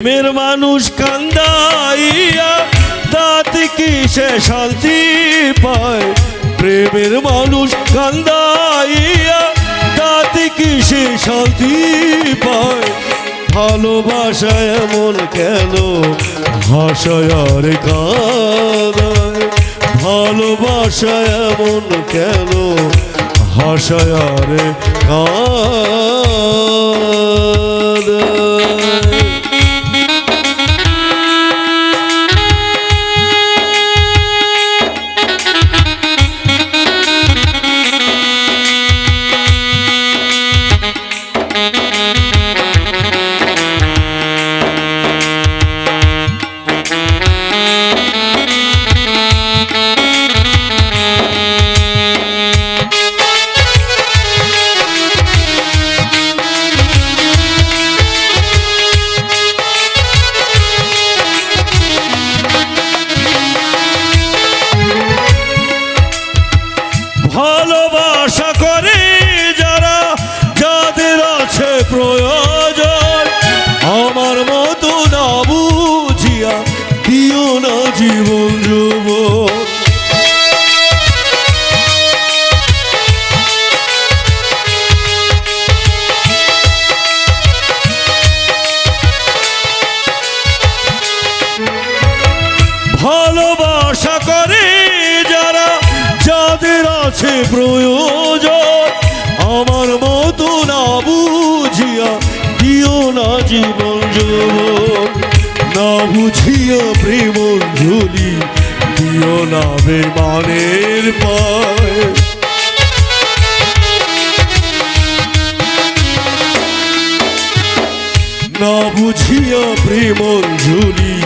প্রেমের মানুষ কান্দাইয়া তাতে কি সে শান্তি পায়? প্রেমের মানুষ কান্দাইয়া তাতে কি সে শান্তি পায়? ভালোবাসা এমন কেন আর কাঁদায়? ভালোবাসা এমন কেন আর কাঁদায়? বুঝিয়া দিও না জীবন যুবন ভালোবাসা করে যারা, যাদের আছে প্রয়োজন, আমার মতো না বুঝিয়া দিও না জীবন যৌবন না বুঝিয়া প্রেম ঝুলি, দিও না বেমানের পায়। না বুঝিয়া প্রেম ঝুলি,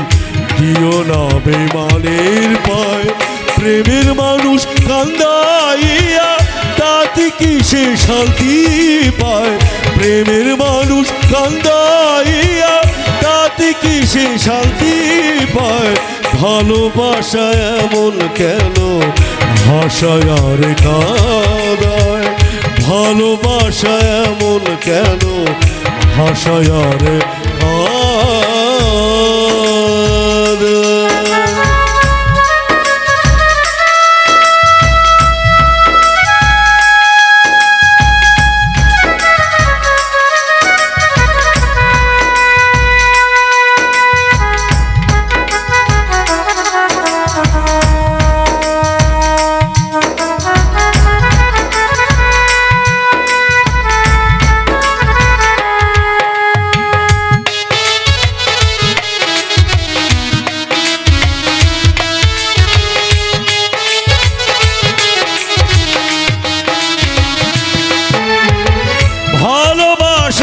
দিও না বেমানের পায়। প্রেমের মানুষ কান্দাইয়া, তাতে কি সে শান্তি পায়? প্রেমের মানুষ কান্দাইয়া ভালোবাসা এমন কেন? ভাষায় আর কাদায়। ভালোবাসা এমন কেন? ভাষায় আর কাদায়।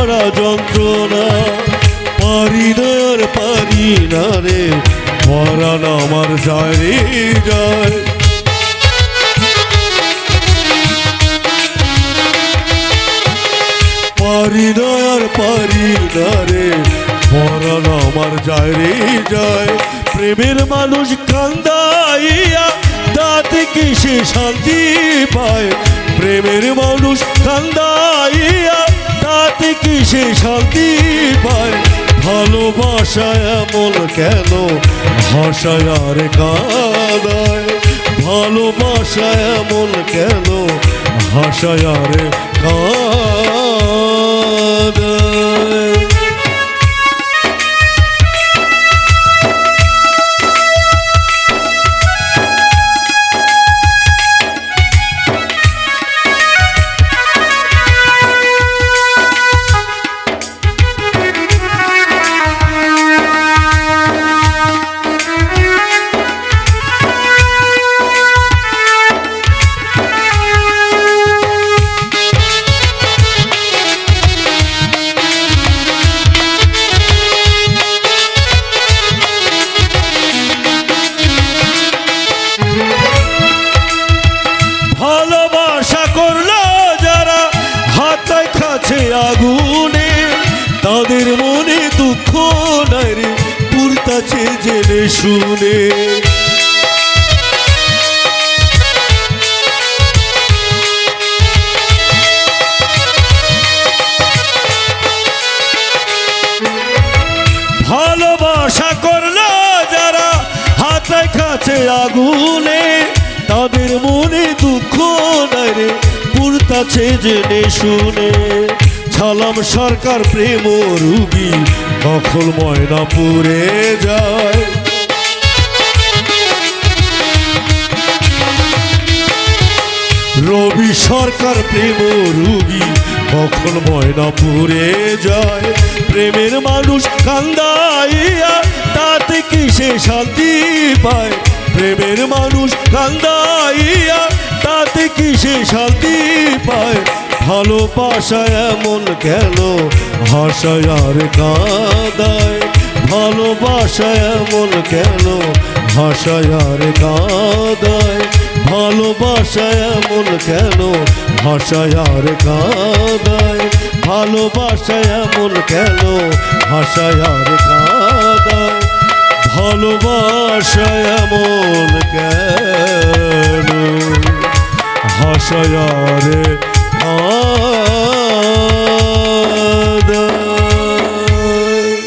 ভরা যন্ত্রণা পারি না পারি না রে পরাণ আমার যায় যায়। পারি না পারি না রে পরাণ আমার যায় রে যায়। প্রেমের মানুষ কান্দাইয়া তাতে কি সে শান্তি পায়? প্রেমের মানুষ কান্দাইয়া কি সে শান্তি পায়? ভালোবাসায় এমন কেন? ভাষায় আর কাদায়। ভালোবাসায় এমন কেন? ভাষায় আর জেনে শুনে। ভালোবাসা করল যারা হাতে কাছে আগুনে, তাদের মনে দুঃখ নাই পুরতাছে জেনে শুনে। ছালাম সরকার প্রেম রুগী দখল ময়না পুরে যায়। রবি সরকার প্রেম রুগী, কখন ময়না পুরে যায়? প্রেমের মানুষ কান্দাইয়া, তাতে কি সে শান্তি পায়? প্রেমের মানুষ কান্দাইয়া, তাতে কি সে শান্তি পায়? ভালোবাসা এমন কেন? হাসায় আর কাঁদায়। ভালোবাসা এমন কেন? হাসায় আর কাঁদায়। ভালোবাসা এমন কেন? ভাষায় আর কাদায়। ভালোবাসায় এমন কেন? ভাষায় আর কাদায়। ভালোবাসায় এমন কেন? হাসায় আর